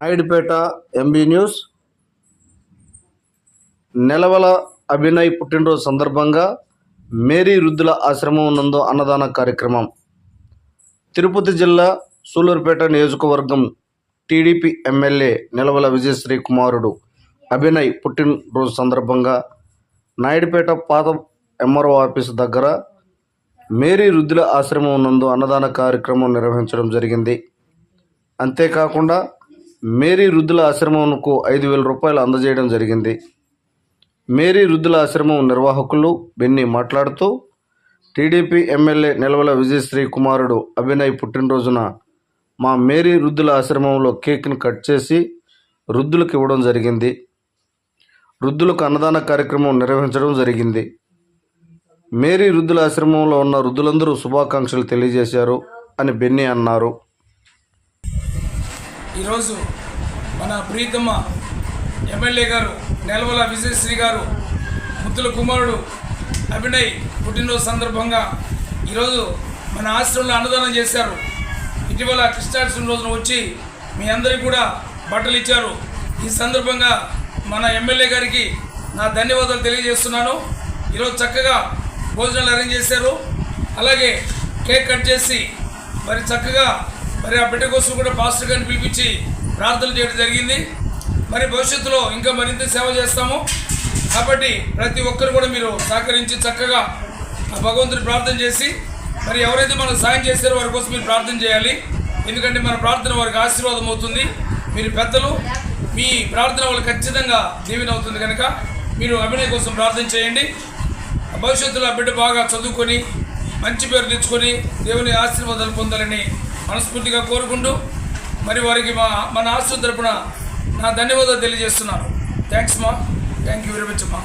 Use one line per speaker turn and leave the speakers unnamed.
Naidupeta MB news. Nelavala Abhinay పుట్టినరోజు సందర్భంగా Mary వృద్ధుల ఆశ్రమం నందు అన్నదాన కార్యక్రమం. తిరుపతి జిల్లా సూలూరుపేట నియోజకవర్గం టీడీపీ ఎమ్మెల్యే నిలవల విజయశ్రీ కుమారుడు అభినయ్ పుట్టినరోజు సందర్భంగా నాయుడుపేట పాత ఎంఆర్ఓ ఆఫీసు దగ్గర మేరీ వృద్ధుల ఆశ్రమం నందు అన్నదాన కార్యక్రమం నిర్వహించడం జరిగింది. అంతేకాకుండా మేరీ వృద్ధుల ఆశ్రమంకు ఐదు వేల రూపాయలు అందజేయడం జరిగింది. మేరీ వృద్ధుల ఆశ్రమం నిర్వాహకులు బెన్ని మాట్లాడుతూ టీడీపీ ఎమ్మెల్యే నిలవల విజయశ్రీ కుమారుడు అభినయ్ పుట్టినరోజున మా మేరీ వృద్ధుల ఆశ్రమంలో కేక్ను కట్ చేసి వృద్ధులకు ఇవ్వడం జరిగింది. వృద్ధులకు అన్నదాన కార్యక్రమం నిర్వహించడం జరిగింది. మేరీ వృద్ధుల ఆశ్రమంలో ఉన్న వృద్ధులందరూ శుభాకాంక్షలు తెలియజేశారు అని బెన్నీ అన్నారు.
ఈరోజు మన ప్రీతమ్మ ఎమ్మెల్యే గారు నెలవల విజయశ్రీ గారు ముత్తుల కుమారుడు అభినయ్ పుట్టినరోజు సందర్భంగా ఈరోజు మన ఆశ్రమంలో అన్నదానం చేశారు. ఇటీవల కృష్ణాష్టమి రోజున వచ్చి మీ అందరికీ కూడా బట్టలు ఇచ్చారు. ఈ సందర్భంగా మన ఎమ్మెల్యే గారికి నా ధన్యవాదాలు తెలియజేస్తున్నాను. ఈరోజు చక్కగా భోజనాలు అరేంజ్ చేశారు. అలాగే కేక్ కట్ చేసి మరి చక్కగా మరి ఆ బిడ్డ కోసం కూడా పాస్టర్ గారిని పిలిపించి ప్రార్థన చేయడం జరిగింది. మరి భవిష్యత్తులో ఇంకా మరింత సేవ చేస్తాము. కాబట్టి ప్రతి ఒక్కరు కూడా మీరు సహకరించి చక్కగా ఆ భగవంతుని ప్రార్థన చేసి మరి ఎవరైతే మనకు సాయం చేస్తారో వారి కోసం మీరు ప్రార్థన చేయాలి. ఎందుకంటే మన ప్రార్థన వారికి ఆశీర్వాదం అవుతుంది. మీరు పెద్దలు మీ ప్రార్థన వల్ల ఖచ్చితంగా దీవెన అవుతుంది కనుక మీరు అభినయ కోసం ప్రార్థన చేయండి. భవిష్యత్తులో ఆ బిడ్డ బాగా చదువుకొని మంచి పేరు తెచ్చుకొని దేవుని ఆశీర్వాదాలు పొందాలని మనస్ఫూర్తిగా కోరుకుంటూ మరి వారికి మా మన ఆశ్రమ తరపున నా ధన్యవాదాలు తెలియజేస్తున్నాను. థ్యాంక్స్ మా థ్యాంక్ యూ వెరీ మచ్ మా